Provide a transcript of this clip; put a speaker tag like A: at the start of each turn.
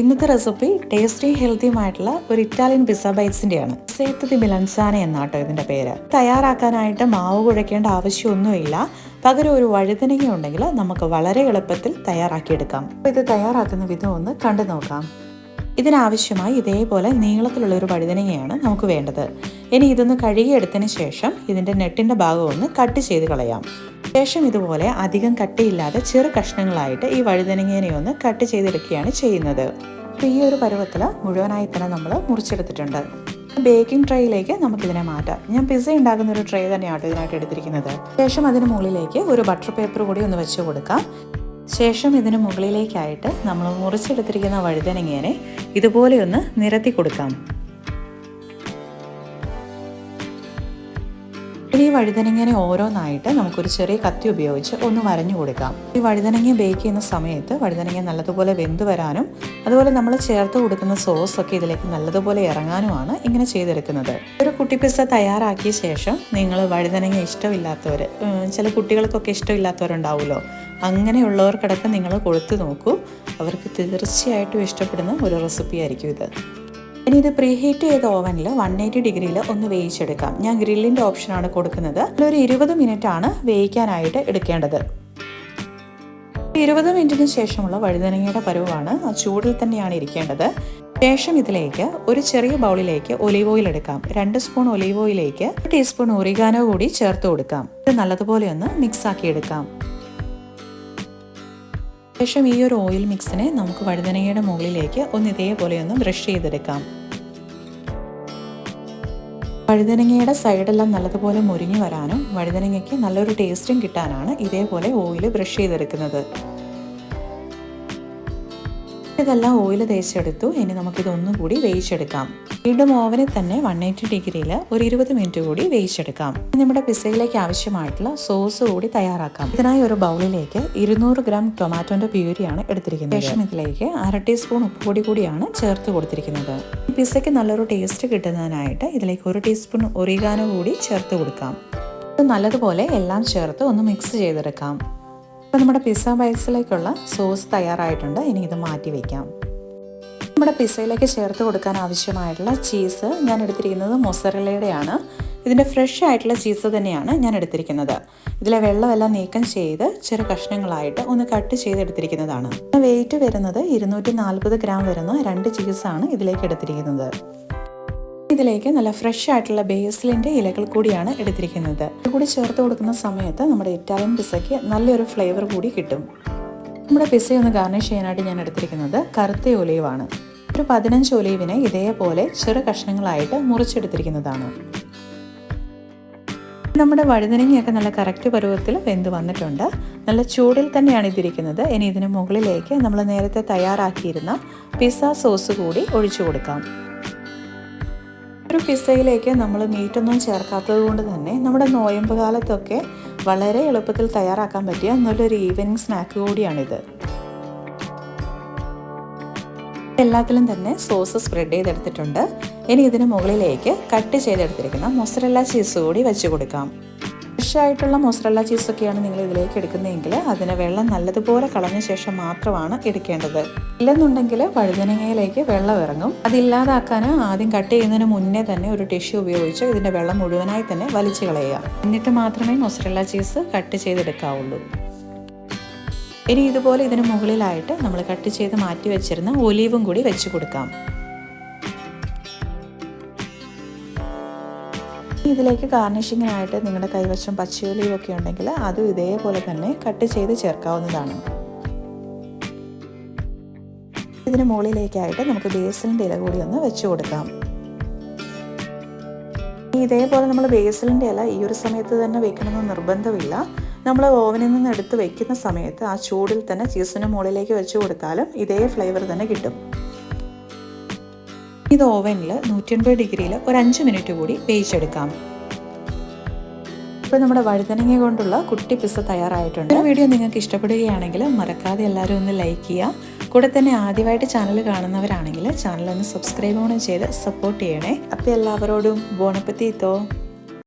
A: ഇന്നത്തെ recipe tasty ഹെൽത്തിയുമായിട്ടുള്ള ഒരു ഇറ്റാലിയൻ പിസ്സ ബൈറ്റ്സിന്റെയാണ്. സേത്ത് ദി മിലൻസാന എന്നാട്ടോ ഇതിന്റെ പേര്. തയ്യാറാക്കാനായിട്ട് മാവ് കുഴക്കേണ്ട ആവശ്യമൊന്നുമില്ല. പകരം ഒരു വഴുതനങ്ങ ഉണ്ടെങ്കിൽ നമുക്ക് വളരെ എളുപ്പത്തിൽ തയ്യാറാക്കിയെടുക്കാം. അപ്പോൾ ഇത് തയ്യാറാക്കുന്ന വിധം ഒന്ന് കണ്ടു നോക്കാം. ഇതിനാവശ്യമായി ഇതേപോലെ നീളത്തിലുള്ള ഒരു വഴുതനങ്ങയാണ് നമുക്ക് വേണ്ടത്. ഇനി ഇതൊന്ന് കഴുകിയെടുത്തതിന് ശേഷം ഇതിന്റെ നെട്ടിന്റെ ഭാഗം ഒന്ന് കട്ട് ചെയ്ത് കളയാം. ശേഷം ഇതുപോലെ അധികം കട്ടിയില്ലാതെ ചെറു കഷ്ണങ്ങളായിട്ട് ഈ വഴുതനങ്ങേനെ ഒന്ന് കട്ട് ചെയ്തെടുക്കുകയാണ് ചെയ്യുന്നത്. അപ്പോൾ ഈ ഒരു പരുവത്തിൽ മുഴുവനായി തന്നെ നമ്മൾ മുറിച്ചെടുത്തിട്ടുണ്ട്. ബേക്കിംഗ് ട്രേയിലേക്ക് നമുക്കിതിനെ മാറ്റാം. ഞാൻ പിസ്സ ഉണ്ടാക്കുന്ന ഒരു ട്രേ തന്നെയാണ് ഇതിനായിട്ട് എടുത്തിരിക്കുന്നത്. ശേഷം അതിന് മുകളിലേക്ക് ഒരു ബട്ടർ പേപ്പർ കൂടി ഒന്ന് വെച്ച് കൊടുക്കാം. ശേഷം ഇതിന് മുകളിലേക്കായിട്ട് നമ്മൾ മുറിച്ചെടുത്തിരിക്കുന്ന വഴുതനങ്ങേനെ ഇതുപോലെ ഒന്ന് നിരത്തി കൊടുക്കാം. വഴുതനങ്ങനെ ഓരോന്നായിട്ട് നമുക്കൊരു ചെറിയ കത്തി ഉപയോഗിച്ച് ഒന്ന് വരഞ്ഞു കൊടുക്കാം. ഈ വഴുതനങ്ങ ബേക്ക് ചെയ്യുന്ന സമയത്ത് വഴുതനങ്ങ നല്ലതുപോലെ വെന്ത് വരാനും അതുപോലെ നമ്മൾ ചേർത്ത് കൊടുക്കുന്ന സോസ് ഒക്കെ ഇതിലേക്ക് നല്ലതുപോലെ ഇറങ്ങാനുമാണ് ഇങ്ങനെ ചെയ്തെടുക്കുന്നത്. ഒരു കുട്ടി പിസ്സ തയ്യാറാക്കിയ ശേഷം നിങ്ങൾ വഴുതനങ്ങ ഇഷ്ടമില്ലാത്തവർ ചില കുട്ടികൾക്കൊക്കെ ഇഷ്ടമില്ലാത്തവരുണ്ടാവുമല്ലോ. അങ്ങനെയുള്ളവർക്കടക്കം നിങ്ങൾ കൊടുത്തു നോക്കൂ. അവർക്ക് തീർച്ചയായിട്ടും ഇഷ്ടപ്പെടുന്ന ഒരു റെസിപ്പി ആയിരിക്കും ഇത്. ഇനി ഇത് പ്രീഹീറ്റ് ചെയ്ത ഓവനിൽ വൺ എയ്റ്റി ഡിഗ്രിയിൽ ഒന്ന് വേവിച്ചെടുക്കാം. ഞാൻ ഗ്രില്ലിന്റെ ഓപ്ഷനാണ് കൊടുക്കുന്നത്. ഒരു ഇരുപത് മിനിറ്റ് ആണ് വേവിക്കാനായിട്ട് എടുക്കേണ്ടത്. ഇരുപത് മിനിറ്റിന് ശേഷമുള്ള വഴുതനങ്ങയുടെ പരുവാണ്. ചൂടിൽ തന്നെയാണ് ഇരിക്കേണ്ടത്. ശേഷം ഇതിലേക്ക് ഒരു ചെറിയ ബൗളിലേക്ക് ഒലീവ് ഓയിൽ എടുക്കാം. രണ്ട് സ്പൂൺ ഒലീവ് ഓയിലേക്ക് ടീസ്പൂൺ ഒറിഗാനോ കൂടി ചേർത്ത് കൊടുക്കാം. ഇത് നല്ലതുപോലെ ഒന്ന് മിക്സ് ആക്കി എടുക്കാം. ശേഷം ഈ ഒരു ഓയിൽ മിക്സിനെ നമുക്ക് വഴുതനങ്ങയുടെ മുകളിലേക്ക് ഒന്ന് ഇതേപോലെ ഒന്ന് ബ്രഷ് ചെയ്തെടുക്കാം. വഴുതനങ്ങയുടെ സൈഡെല്ലാം നല്ലതുപോലെ മുരിഞ്ഞു വരാനും വഴുതനങ്ങയ്ക്ക് നല്ലൊരു ടേസ്റ്റും കിട്ടാനാണ് ഇതേപോലെ ഓയിൽ ബ്രഷ് ചെയ്തെടുക്കുന്നത്. ഇതെല്ലാം ഓയിൽ തേച്ചെടുത്തു. ഇനി നമുക്കിത് ഒന്നുകൂടി വേവിച്ചെടുക്കാം. വീണ്ടും ഓവനിൽ തന്നെ വൺ എയ്റ്റി ഡിഗ്രിയിൽ ഒരു ഇരുപത് മിനിറ്റ് കൂടി വേവിച്ചെടുക്കാം. നമ്മുടെ പിസയിലേക്ക് ആവശ്യമായിട്ടുള്ള സോസ് കൂടി തയ്യാറാക്കാം. ഇതിനായി ഒരു ബൗളിലേക്ക് ഇരുന്നൂറ് ഗ്രാം ടൊമാറ്റോന്റെ പ്യൂരിയാണ് എടുത്തിരിക്കുന്നത്. ശേഷം ഇതിലേക്ക് അര ടീസ്പൂൺ ഉപ്പുപൊടി കൂടിയാണ് ചേർത്ത് കൊടുത്തിരിക്കുന്നത്. പിസയ്ക്ക് നല്ലൊരു ടേസ്റ്റ് കിട്ടുന്നതിനായിട്ട് ഇതിലേക്ക് ഒരു ടീസ്പൂൺ ഒറിഗാനോ കൂടി ചേർത്ത് കൊടുക്കാം. നല്ലതുപോലെ എല്ലാം ചേർത്ത് ഒന്ന് മിക്സ് ചെയ്തെടുക്കാം. അപ്പോൾ നമ്മുടെ പിസ്സ ബൈസിലേക്കുള്ള സോസ് തയ്യാറായിട്ടുണ്ട്. ഇനി ഇത് മാറ്റി വയ്ക്കാം നമ്മുടെ പിസ്സയിലേക്ക് ചേർത്ത് കൊടുക്കാൻ ആവശ്യമായിട്ടുള്ള ചീസ് ഞാൻ എടുത്തിരിക്കുന്നത് മൊസറലയുടെയാണ് ഇതിന്റെ ഫ്രഷ് ആയിട്ടുള്ള ചീസ് തന്നെയാണ് ഞാൻ എടുത്തിരിക്കുന്നത്. ഇതിലെ വെള്ളമെല്ലാം നീക്കം ചെയ്ത് ചെറു കഷ്ണങ്ങളായിട്ട് ഒന്ന് കട്ട് ചെയ്ത് എടുത്തിരിക്കുന്നതാണ്. വെയിറ്റ് വരുന്നത് ഇരുന്നൂറ്റി നാൽപ്പത് ഗ്രാം വരുന്ന രണ്ട് ചീസാണ് ഇതിലേക്ക് എടുത്തിരിക്കുന്നത്. ഇതിലേക്ക് നല്ല ഫ്രഷ് ആയിട്ടുള്ള ബേസിലിന്റെ ഇലകൾ കൂടിയാണ് എടുത്തിരിക്കുന്നത്. കൂടി ചേർത്ത് കൊടുക്കുന്ന സമയത്ത് നമ്മുടെ ഇറ്റാലിയൻ പിസയ്ക്ക് നല്ലൊരു ഫ്ലേവർ കൂടി കിട്ടും. നമ്മുടെ പിസ ഒന്ന് ഗാർണിഷ് ചെയ്യാനായിട്ട് ഞാൻ എടുത്തിരിക്കുന്നത് കറുത്ത ഒലീവാണ്. ഒരു പതിനഞ്ച് ഒലീവിനെ ഇതേപോലെ ചെറു കഷ്ണങ്ങളായിട്ട് മുറിച്ചെടുത്തിരിക്കുന്നതാണ്. നമ്മുടെ വഴുതനങ്ങയൊക്കെ നല്ല കറക്റ്റ് പരുവത്തിൽ വെന്ത് വന്നിട്ടുണ്ട്. നല്ല ചൂടിൽ തന്നെയാണ് ഇതിരിക്കുന്നത്. ഇനി ഇതിന് മുകളിലേക്ക് നമ്മൾ നേരത്തെ തയ്യാറാക്കിയിരുന്ന പിസ്സ സോസ് കൂടി ഒഴിച്ചു കൊടുക്കാം. ഒരു പിസ്സയിലേക്ക് നമ്മൾ മീറ്റൊന്നും ചേർക്കാത്തത് കൊണ്ട് തന്നെ നമ്മുടെ നോയമ്പ് കാലത്തൊക്കെ വളരെ എളുപ്പത്തിൽ തയ്യാറാക്കാൻ പറ്റിയ നല്ലൊരു ഈവനിങ് സ്നാക്ക് കൂടിയാണിത്. എല്ലാത്തിലും തന്നെ സോസ് സ്പ്രെഡ് ചെയ്തെടുത്തിട്ടുണ്ട്. ഇനി ഇതിന് മുകളിലേക്ക് കട്ട് ചെയ്തെടുത്തിരിക്കുന്ന മൊസറല്ല ചീസ് കൂടി വെച്ച് കൊടുക്കാം. ഫ്രഷ് ആയിട്ടുള്ള മൊസറല്ല ചീസൊക്കെയാണ് നിങ്ങൾ ഇതിലേക്ക് എടുക്കുന്നതെങ്കിൽ അതിന് വെള്ളം നല്ലതുപോലെ കളഞ്ഞ ശേഷം മാത്രമാണ് എടുക്കേണ്ടത്. ഇല്ലെന്നുണ്ടെങ്കിൽ വഴുതനങ്ങയിലേക്ക് വെള്ളം ഇറങ്ങും. അതില്ലാതാക്കാൻ ആദ്യം കട്ട് ചെയ്യുന്നതിന് മുന്നേ തന്നെ ഒരു ടിഷ്യൂ ഉപയോഗിച്ച് ഇതിന്റെ വെള്ളം മുഴുവനായി തന്നെ വലിച്ചു കളയുക. എന്നിട്ട് മാത്രമേ മൊസറല്ല ചീസ് കട്ട് ചെയ്തെടുക്കാവുള്ളൂ. ഇനി ഇതുപോലെ ഇതിന് മുകളിലായിട്ട് നമ്മൾ കട്ട് ചെയ്ത് മാറ്റി വെച്ചിരുന്ന ഒലീവും കൂടി വെച്ച് കൊടുക്കാം. ഇതിലേക്ക് ഗാർണിഷിങ്ങിനായിട്ട് നിങ്ങളുടെ കൈവശം പച്ചയൊലിയൊക്കെ ഉണ്ടെങ്കിൽ അതും ഇതേപോലെ തന്നെ കട്ട് ചെയ്ത് ചേർക്കാവുന്നതാണ്. ഇതിന് മുകളിലേക്കായിട്ട് നമുക്ക് ബേസിലിന്റെ ഇല കൂടി ഒന്ന് വെച്ച് കൊടുക്കാം. ഇതേപോലെ നമ്മൾ ബേസിലിന്റെ ഇല ഈ ഒരു സമയത്ത് തന്നെ വെക്കണമെന്ന് നിർബന്ധമില്ല. നമ്മൾ ഓവനിൽ നിന്ന് എടുത്ത് വെക്കുന്ന സമയത്ത് ആ ചൂടിൽ തന്നെ ചീസിന് മുകളിലേക്ക് വെച്ച് കൊടുത്താലും ഇതേ ഫ്ലേവർ തന്നെ കിട്ടും. ഇത് ഓവനിൽ നൂറ്റൻപത് ഡിഗ്രിയിൽ ഒരു അഞ്ച് മിനിറ്റ് കൂടി വേവിച്ചെടുക്കാം. ഇപ്പോൾ നമ്മുടെ വഴുതനങ്ങ കൊണ്ടുള്ള കുട്ടി പിസ്സ തയ്യാറായിട്ടുണ്ട്. വീഡിയോ നിങ്ങൾക്ക് ഇഷ്ടപ്പെടുകയാണെങ്കിൽ മറക്കാതെ എല്ലാവരും ഒന്ന് ലൈക്ക് ചെയ്യുക. കൂടെ തന്നെ ആദ്യമായിട്ട് ചാനൽ കാണുന്നവരാണെങ്കിൽ ചാനൽ ഒന്ന് സബ്സ്ക്രൈബ് ചെയ്ത് സപ്പോർട്ട് ചെയ്യണേ. അപ്പോൾ എല്ലാവരോടും ബോണപ്പത്തിത്തോ.